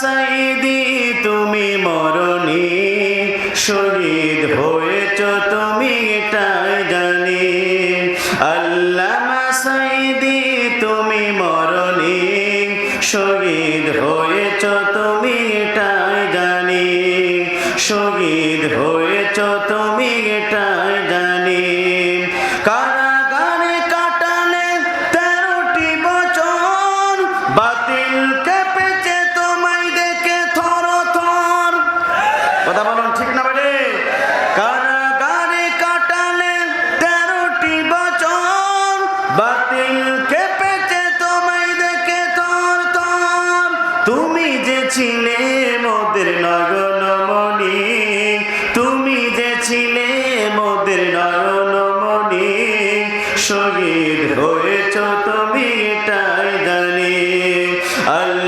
সাইদি, তুমি মরণি। শহীদ হয়েছ তুমি, এটাই জানি। আল্লামা সাইদি, তুমি মরণি। শহীদ হয়েছ তুমি, এটাই জানি। শহীদ হয়েছ তুমি, এটাই জানি। কথা বলুন, ঠিক না বেড়ে কারাগারে কাটালে বছর বাতিল তোমায় দেখে থর থর তুমি যে ছিলে তুমি যে ছিলে হয়েছ তুমি এটাই জানি। আল্লামা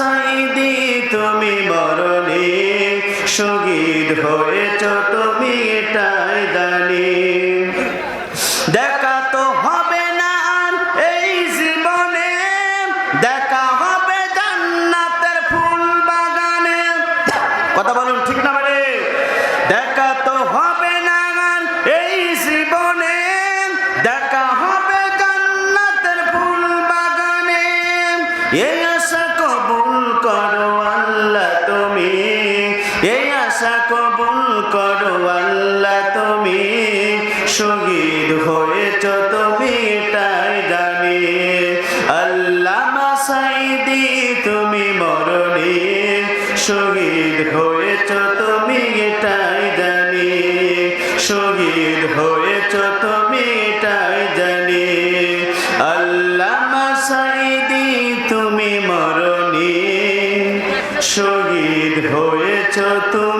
সাইদি তুমি মরণে শহীদ হয়েছ তুমি এটাই জানি আশা কবুল করো আল্লাহ, তুমি শহীদ হয়েছ, তুমি এটাই জানি। আল্লাহ সাইদি তুমি মরণি শহীদ হয়েছ, তুমি এটাই জানি। শহীদ হয়েছ, তুমি এটাই জানি। আল্লাহ সাইদি তুমি মরণি শহীদ হয়েছ, তুমি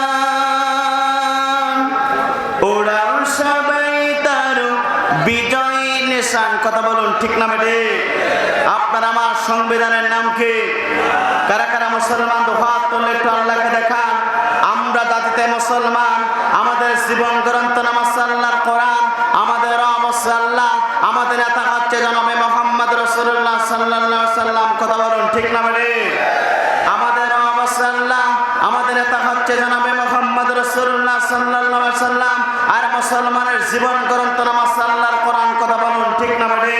ঠিক না মেটে আপনার আমার সংবিধানের নাম কি? কারা কারা মুসলমান হাত তুললে একটু আল্লাহকে দেখান। আমরা জাতিতে মুসলমান, আমাদের জীবন গ্রন্থ নামাজ আল্লাহর কোরআন, আমাদের মুসাল্লাহ আমাদের নেতা হচ্ছে জনমে মোহাম্মদ রসুল্লাহ সাল্লাহ সাল্লাম কথা বলুন, ঠিক না মেটে আমাদের অবসাল্লাম আমাদের নেতা হচ্ছে জানাবে মোহাম্মদ রসুল্লাহ সাল্লাহ সাল্লাম আর মুসলমানের জীবন গ্রন্থ নামাজ আল্লাহর কোরআন কথা বলুন ঠিক না বটে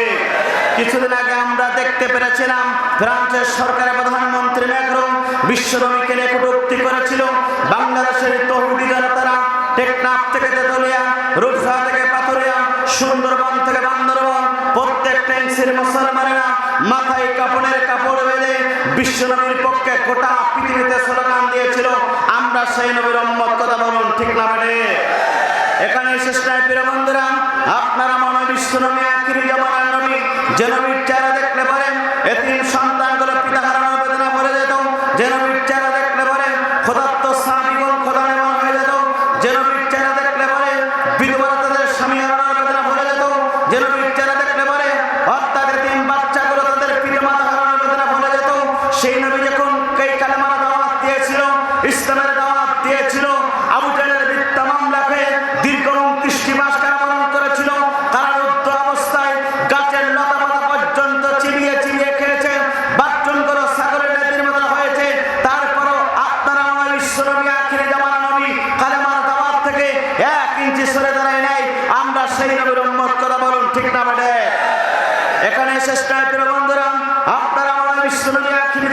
কিছুদিন আগে আমরা দেখতে পেরেছিলাম ফ্রান্সের সরকারের প্রধানমন্ত্রী ম্যাক্রন বিশ্বরমিকে নিয়ে কটূক্তি করেছিল। বাংলাদেশের তহুদি জনতারা টেকনাফ থেকে তেতুলিয়া, রূপসা থেকে পাথরিয়া, সুন্দরবন থেকে বান্দরবন, প্রত্যেকটা ইঞ্চির মুসলমানেরা মাথায় কাপড়ের কাপড় বেঁধে বিশ্বনবীর পক্ষে গোটা পৃথিবীতে স্লোগান দিয়েছিল, আমরা সেই নবীর কথা বলুন ঠিক না মানে এখানে শেষ নয় প্রিয় বন্ধুরা, আপনারা মনে বিশ্ব নবী আখিরি জামানার নবী, যে নবীর চেহারা দেখলে পারেন এতিম সন্তানগুলো পিতা হারানোর বেদনা ভরে যেত, যে নবীর চেহারা দেখলে খোদাত্ত সাহাবিগণ খোদা হয়ে যেত, যে নবীর চেহারা দেখলে পারে বিধবারা তাদের স্বামী হারানোর বেদনা ভরে যেত, যে নবীর চেহারা দেখলে পারে, অর্থাৎ এতিম বাচ্চাগুলো তাদের পিতা মাতা হারানোর বেদনা ভরে যেত, সেই নবী যখন এই কালেমার দাওয়াত দিয়েছিল, ইসলামের থেকে এক ইঞ্চি সরে দাঁড়ায় নাই। আমরা সেই নবীর উম্মত, কথা বলুন ঠিক না বেটে? এখানে শেষ প্রিয় বন্ধুরা, আপনারা আমার বিশ্বনবী আখিরি